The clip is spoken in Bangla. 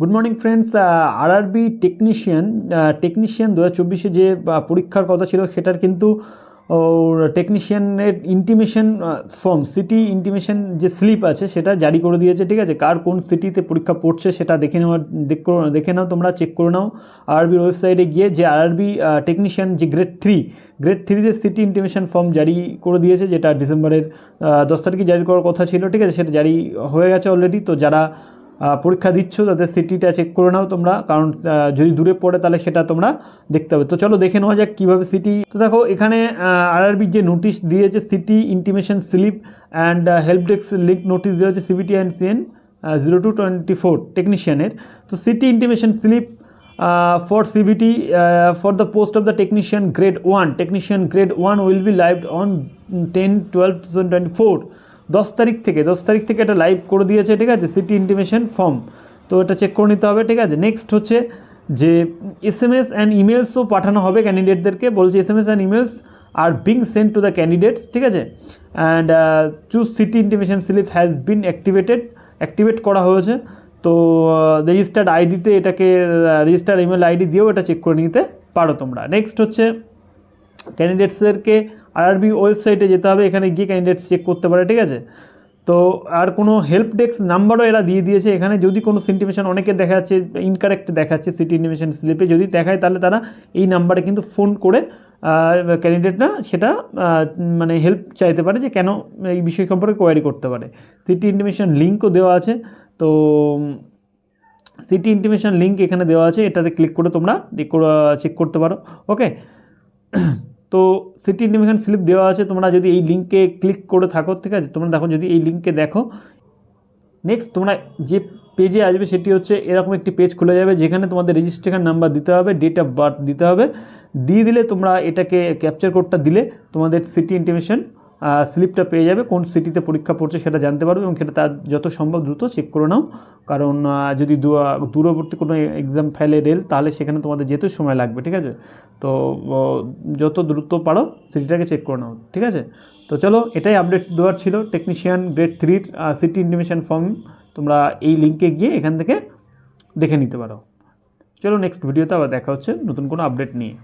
Good morning friends RRB technician technician দু হাজার চব্বিশে যে পরীক্ষার কথা ছিল, সেটার কিন্তু টেকনিশিয়ানের ইন্টিমেশন ফর্ম সিটি ইন্টিমেশন যে স্লিপ আছে, সেটা জারি করে দিয়েছে, ঠিক আছে? কার কোন সিটিতে পরীক্ষা পড়ছে, সেটা দেখে নেওয়ার, দেখ- নাও তোমরা চেক করে নাও। আরআরবির ওয়েবসাইটে গিয়ে যে আরআরবি টেকনিশিয়ান যে গ্রেড থ্রি গ্রেড থ্রিতে সিটি ইন্টিমেশন ফর্ম জারি করে দিয়েছে, যেটা ডিসেম্বরের দশ তারিখে জারি করার কথা ছিল, ঠিক আছে? সেটা জারি হয়ে গেছে অলরেডি তো যারা পরীক্ষা দিচ্ছ, তাদের সিটিটা চেক করে নাও তোমরা, কারণ যদি দূরে পড়ে তাহলে সেটা তোমরা দেখতে হবে তো চলো দেখে নেওয়া যাক কীভাবে সিটি তো দেখো, এখানে আরআরবির যে নোটিশ দিয়েছে city intimation slip and help desk link notice দেওয়া হচ্ছে CBT and CEN zero two twenty four টেকনিশিয়ানের তো city intimation slip for CBT for the post of the technician grade one technician grade one will be live on ten twelve two thousand twenty four দশ তারিখ থেকে, দশ তারিখ থেকে এটা লাইভ করে দিয়েছে, ঠিক আছে? সিটি ইন্টিমেশন ফর্ম তো এটা চেক করে নিতে হবে, ঠিক আছে? নেক্সট হচ্ছে যে এস এম এস অ্যান্ড ইমেলসও পাঠানো হবে ক্যান্ডিডেটদেরকে বলছে S M S and emails are being sent to the candidates ঠিক আছে? And choose city intimation slip has been activated activate করা হয়েছে। তো রেজিস্টার্ড আইডিতে এটাকে রেজিস্টার্ড ইমেল আইডি দিয়েও এটা চেক করে নিতে পারো তোমরা। নেক্সট হচ্ছে ক্যান্ডিডেটসদেরকে আরআরবি ওয়েবসাইটে যেতে হবে, এখানে গিয়ে ক্যান্ডিডেটস চেক করতে পারে, ঠিক আছে? তো আর কোনো হেল্প ডেস্ক নাম্বারও এরা দিয়ে দিয়েছে, এখানে যদি কোনো সিন্টিমেশন অনেকে দেখা যাচ্ছে ইনকারেক্ট দেখাচ্ছে সিটি ইন্টিমেশন স্লিপে যদি দেখায় তাহলে তারা এই নাম্বারে কিন্তু ফোন করে ক্যান্ডিডেটরা সেটা মানে হেল্প চাইতে পারে যে কেন এই বিষয় সম্পর্কে কোয়ারি করতে পারে। সিটি ইন্টিমেশন লিঙ্কও দেওয়া আছে, তো সিটি ইন্টিমেশন লিঙ্ক এখানে দেওয়া আছে, এটাতে ক্লিক করে তোমরা চেক করতে পারো ওকে তো সিটি ইন্টিমেশন স্লিপ দেওয়া আছে, তোমরা যদি এই লিঙ্কে ক্লিক করে থাকো, ঠিক আছে? তোমরা দেখো, যদি এই লিঙ্কে দেখো নেক্সট তোমরা যে পেজে আসবে সেটি হচ্ছে এরকম একটি পেজ খুলে যাবে, যেখানে তোমাদের রেজিস্ট্রেশন নাম্বার দিতে হবে ডেট অফ বার্থ দিতে হবে। দিয়ে দিলে তোমরা এটাকে ক্যাপচার কোডটা দিলে তোমাদের সিটি ইন্টিমেশন স্লিপটা পেয়ে যাবে, কোন সিটিতে পরীক্ষা পড়ছে সেটা জানতে পারবে এবং সেটা তার যত সম্ভব দ্রুত চেক করে নাও। কারণ যদি দূরবর্তী কোনো এক্সাম ফাইলে রেল তাহলে সেখানে তোমাদের যেতে সময় লাগবে, ঠিক আছে? তো যত দ্রুত পারো সিটিটাকে চেক করে নাও, ঠিক আছে? তো চলো, এটাই আপডেট দেওয়ার ছিল টেকনিশিয়ান গ্রেড থ্রির সিটি ইন্টিমেশন ফর্ম তোমরা এই লিঙ্কে গিয়ে এখান থেকে দেখে নিতে পারো। চলো নেক্সট ভিডিওতে আবার দেখা হচ্ছে নতুন কোনো আপডেট নিয়ে।